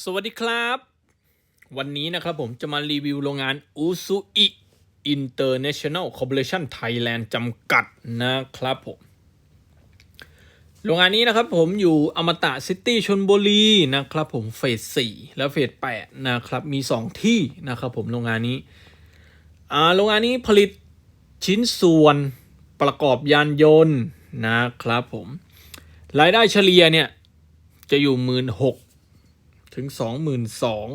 สวัสดีครับ วันนี้นะครับผมจะมารีวิวโรงงาน u s u i International Corporation Thailand จำกัดนะครับผม โรงงานนี้นะครับผมอยู่อมตะซิตี้ชนบุรีนะครับผมเฟส4และเฟส8นะครับมี 2 ที่นะครับผมโรงงานนี้อ่าโรงงานนี้ผลิตชิ้นส่วนประกอบยานยนต์นะครับผม รายได้เฉลี่ยเนี่ยจะอยู่หมื่นหก ถึงสองหมื่นสอง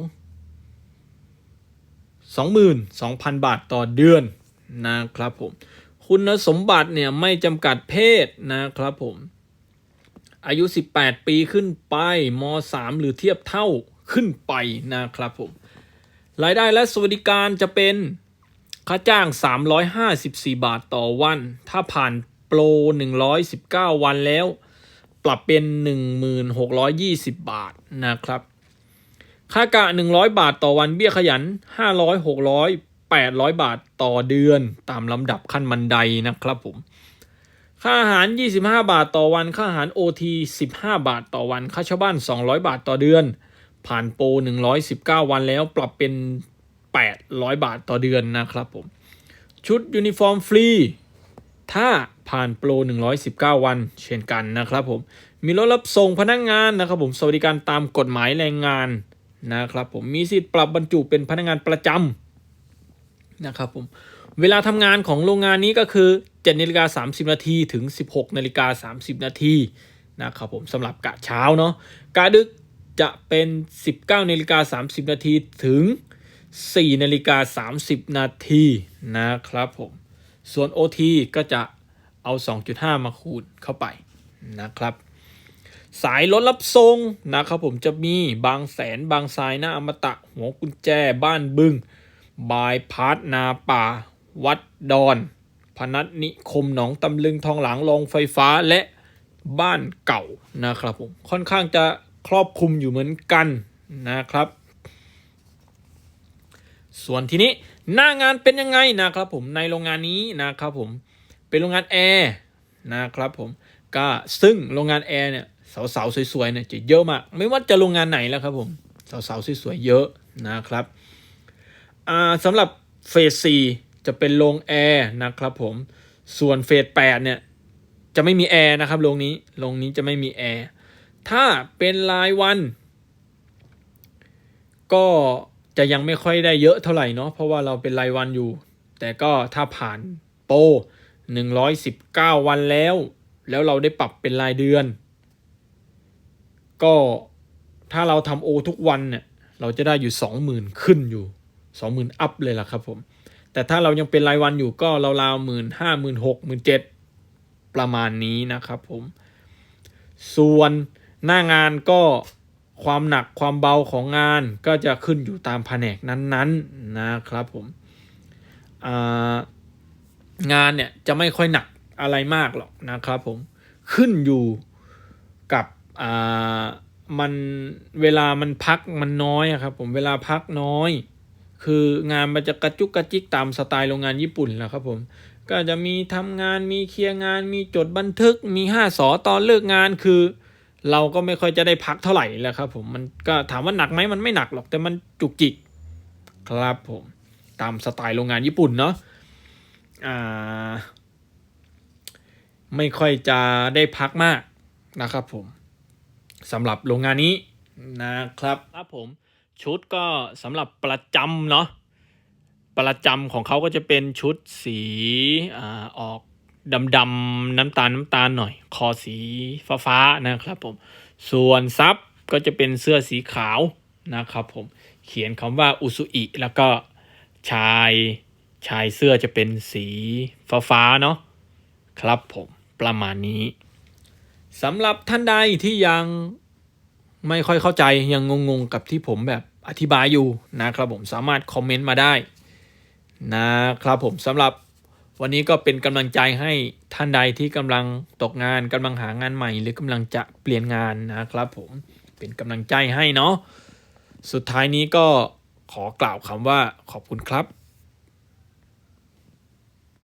สองหมื่นสองพันบาทต่อเดือนนะครับผม คุณสมบัติเนี่ยไม่จำกัดเพศนะครับผม อายุ 18 ปีขึ้นไปม 3 หรือเทียบเท่าขึ้นไปนะครับผม รายได้และสวัสดิการจะเป็นค่าจ้าง 354 บาทต่อวัน ถ้าผ่านโปร 119 วันแล้ว ปรับเป็น 1620 บาทนะครับ ค่ากะ 100 บาทต่อวันเบี้ยขยัน 500 600 800 บาทต่อเดือน ตามลำดับขั้นบันไดนะครับผม ค่าอาหาร 25 บาทต่อวัน ค่าอาหาร OT 15 บาทต่อวัน ค่าเช่าบ้าน 200 บาทต่อเดือน ผ่านโปร 119 วันแล้วปรับเป็น 800 บาทต่อเดือนนะครับผม ชุดยูนิฟอร์มฟรี ถ้าผ่านโปร 119 วัน เช่นกันนะครับผม มีรถรับส่งพนักงานนะครับผม สวัสดิการตามกฎหมายแรงงาน นะครับผมมีสิทธิ์ปรับบรรจุเป็นพนักงานประจำนะครับผมเวลาทำงานของโรงงานนี้ก็คือ7นาฬิกา30 นาทีถึง 16นาฬิกา30 นาทีนะครับผมสำหรับกะเช้าเนาะกะดึกจะเป็น 19นาฬิกา30 นาทีถึง 4นาฬิกา30 นาทีนะครับผมส่วน OT ก็จะเอา 2.5 มาคูณเข้าไปนะครับ สายรถรับส่งนะครับผมจะมีบางแสนบางทรายหน้าอมตะ หัวกุญแจบ้านบึง บายพาร์ทนาป่า วัดดอน พนัสนิคมหนองตำลึงทองหลางโรงไฟฟ้าและบ้านเก่านะครับผมค่อนข้างจะครอบคลุมอยู่เหมือนกันนะครับ ส่วนทีนี้หน้างานเป็นยังไงนะครับผมในโรงงานนี้นะครับผมเป็นโรงงานแอร์นะครับผมก็ซึ่งโรงงานแอร์เนี่ย สาวๆสวยๆเนี่ยจะเยอะมาก ไม่ว่าจะโรงงานไหนแล้วครับผมสาวๆสวยๆเยอะนะครับสำหรับเฟส4จะเป็นโรงแอร์นะครับผมส่วนเฟส8เนี่ยจะไม่มีแอร์นะครับโรงนี้โรงนี้จะไม่มีแอร์ถ้าเป็นรายวัน ก็จะยังไม่ค่อยได้เยอะเท่าไหร่เนาะเพราะว่าเราเป็นรายวันอยู่ แต่ก็ถ้าผ่านโปร119 วันแล้ว แล้วเราได้ปรับเป็นรายเดือน ก็ถ้าเราทำโอทุกวันเนี่ยเราจะได้อยู่ 20,000 ขึ้นอยู่ 20,000 อัพเลยล่ะครับผม แต่ถ้าเรายังเป็นรายวันอยู่ก็ราราวหมื่นห้าหมื่นหกหมื่นเจ็ดประมาณนี้นะครับผม ส่วนหน้างานก็ความหนักความเบาของงานก็จะขึ้นอยู่ตามแผนกนั้นๆนะครับผมงานเนี่ยจะไม่ค่อยหนักอะไรมากหรอกนะครับผมขึ้นอยู่กับ อ่ามันเวลามันพักมันน้อยครับ ผมเวลาพักน้อย คืองานมันจะกระจุกกระจิกตามสไตล์โรงงานญี่ปุ่นแหละครับผมก็จะมีทำงานมีเคลียร์งาน มีจดบันทึกมีห้าสอตอนเลิกงานคือ เราก็ไม่ค่อยจะได้พักเท่าไหร่แหละครับผมมันก็ถามว่าหนักไหมมันไม่หนักหรอกแต่มันจุกจิกครับผมตามสไตล์โรงงานญี่ปุ่นเนาะอ่าไม่ค่อยจะได้พักมากนะครับผม สำหรับโรงงานนี้นะครับครับผมชุดก็สำหรับประจำเนาะประจำของเขาก็จะเป็นชุดสีอออกดำๆน้ำตาลน้ำตาลหน่อย คอสีฟ้าๆนะครับผม ส่วนซับก็จะเป็นเสื้อสีขาวนะครับผม เขียนคำว่าอุซุอิแล้วก็ชายชายเสื้อจะเป็นสีฟ้าๆเนาะครับผมประมาณนี้ สำหรับท่านใดที่ยังไม่ค่อยเข้าใจยังงงๆกับที่ผมแบบอธิบายอยู่นะครับผมสามารถคอมเมนต์มาได้นะครับผมสำหรับวันนี้ก็เป็นกำลังใจให้ท่านใดที่กำลังตกงานกำลังหางานใหม่ หรือกำลังจะเปลี่ยนงานนะครับผมเป็นกำลังใจให้เนาะสุดท้ายนี้ก็ขอกล่าวคำว่าขอบคุณครับ